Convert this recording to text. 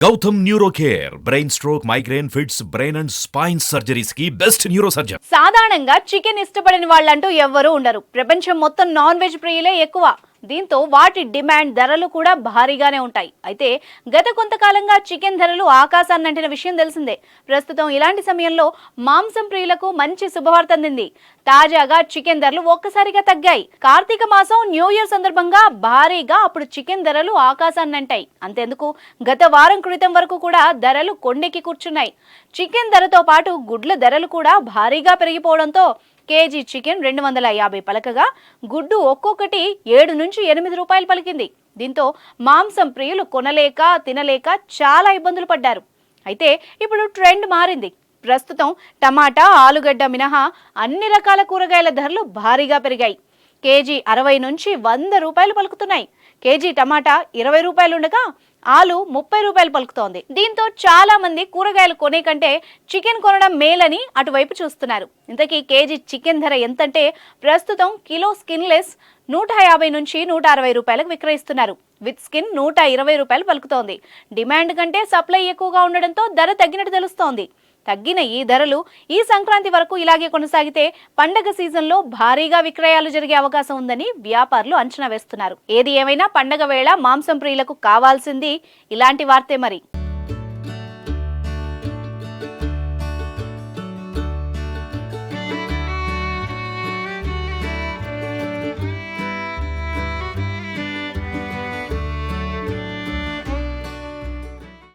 Gautham neuro care brain stroke migraine fits brain and spine సర్జరీస్కి best neuro surgeon సాధారణంగా chicken ఇష్టపడని వాళ్ళంటూ ఎవ్వరూ ఉండరు. ప్రపంచం మొత్తం నాన్ వెజ్ ప్రియులే ఎక్కువ. దీంతో వాటి డిమాండ్ ధరలు కూడా భారీగానే ఉంటాయి. అయితే గత కొంతకాలంగా చికెన్ ధరలు ఆకాశాన్నంటిన విషయం తెలిసిందే. ప్రస్తుతం ఇలాంటి సమయంలో మాంసం ప్రియులకు మంచి శుభవార్త అందింది. తాజాగా చికెన్ ధరలు ఒక్కసారిగా తగ్గాయి. కార్తీక మాసం న్యూ ఇయర్ సందర్భంగా భారీగా అప్పుడు చికెన్ ధరలు ఆకాశాన్నంటాయి అంతెందుకు గత వారం క్రితం వరకు కూడా ధరలు కొండెక్కి కూర్చున్నాయి. చికెన్ ధరతో పాటు గుడ్ల ధరలు కూడా భారీగా పెరిగిపోవడంతో కేజీ చికెన్ రెండు వందల యాభై పలకగా గుడ్డు ఒక్కొక్కటి ఏడు నుంచి ఎనిమిది రూపాయలు పలికింది. దీంతో మాంసం ప్రియులు కొనలేక తినలేక చాలా ఇబ్బందులు పడ్డారు. అయితే ఇప్పుడు ట్రెండ్ మారింది. ప్రస్తుతం టమాటా ఆలుగడ్డ మినహా అన్ని రకాల కూరగాయల ధరలు భారీగా పెరిగాయి. కేజీ అరవై నుంచి వంద రూపాయలు పలుకుతున్నాయి. కేజీ టమాటా ఇరవై రూపాయలు ఉండగా ఆలు ముప్పై రూపాయలు పలుకుతోంది. దీంతో చాలా మంది కూరగాయలు కొనే కంటే చికెన్ కొనడం మేలని అటువైపు చూస్తున్నారు. ఇంతకీ కేజీ చికెన్ ధర ఎంతంటే ప్రస్తుతం కిలో స్కిన్లెస్ నూట యాభై నుంచి నూట అరవై రూపాయలకు విక్రయిస్తున్నారు. విత్ స్కిన్ నూట ఇరవై రూపాయలు పలుకుతోంది. డిమాండ్ కంటే సప్లై ఎక్కువగా ఉండడంతో ధర తగ్గినట్టు తెలుస్తోంది. తగ్గిన ఈ ధరలు ఈ సంక్రాంతి వరకు ఇలాగే కొనసాగితే పండగ సీజన్లో భారీగా విక్రయాలు జరిగే అవకాశం ఉందని వ్యాపారులు అంచనా వేస్తున్నారు. ఏది ఏమైనా పండగ వేళ మాంసం ప్రియులకు కావాల్సింది. ఇలాంటి వార్తే మరి.